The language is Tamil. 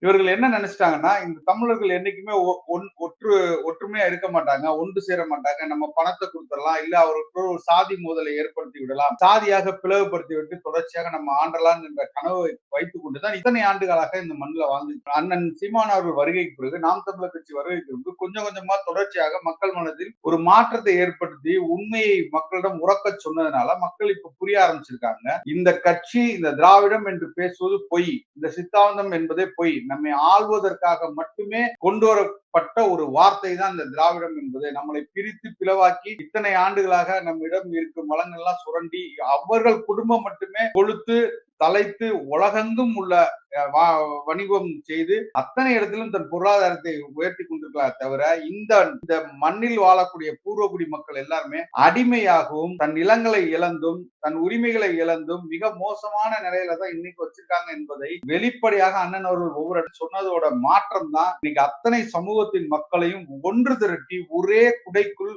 இவர்கள் என்ன நினைச்சிட்டாங்கன்னா இந்த தமிழர்கள் என்னைக்குமே ஒ- ஒன்- ஒற்று ஒற்றுமையா இருக்க மாட்டாங்க ஒன்று சேர மாட்டாங்க. நம்ம பணத்தை கொடுத்துடலாம் இல்ல அவருக்கு ஒரு சாதி மோதலை ஏற்படுத்தி விடலாம். சாதியாக பிளவுபடுத்தி விட்டு தொடர்ச்சியாக நம்ம ஆண்டலாம் என்ற கனவை வைத்துக் கொண்டுதான் இத்தனை ஆண்டுகளாக இந்த மண்ணில் வாழ்ந்து அண்ணன் சீமான் அவர்கள் வருகைக்கு பிறகு நாம் தமிழர் கட்சி வருகைக்கு பிறகு கொஞ்சம் கொஞ்சமா தொடர்ச்சியாக மக்கள் மனதில் ஒரு மாற்றத்தை ஏற்படுத்தி உண்மையை மக்களிடம் உறக்க சொன்னதுனால மக்கள் இப்ப புரிய ஆரம்பிச்சிருக்காங்க. இந்த கட்சி இந்த திராவிடம் என்று பேசுவது பொய். இந்த சித்தாந்தம் என்பதே பொய். நம்மை ஆள்வதற்காக மட்டுமே கொண்டு வரப்பட்ட ஒரு வார்த்தை தான் இந்த திராவிடம் என்பது நம்மளை பிரித்து பிளவாக்கி இத்தனை ஆண்டுகளாக நம்மிடம் இருக்கும் வளங்கள்லாம் சுரண்டி அவர்கள் குடும்பம் மட்டுமே கொளுத்து தலைத்து உலகெங்கும் உள்ள வணிகம் செய்து அத்தனை இடத்திலும் தன் பொருளாதாரத்தை உயர்த்தி கொண்டிருக்கலாம் தவிர இந்த இந்த மண்ணில் வாழக்கூடிய பூர்வகுடி மக்கள் எல்லாருமே அடிமையாகவும் தன் நிலங்களை இழந்தும் தன் உரிமைகளை இழந்தும் மிக மோசமான நிலையில தான் இன்னைக்கு வச்சிருக்காங்க என்பதை வெளிப்படையாக அண்ணன் அவர்கள் ஒவ்வொரு சொன்னதோட மாற்றம் தான் இன்னைக்கு அத்தனை சமூகத்தின் மக்களையும் ஒன்று திரட்டி ஒரே குடைக்குள்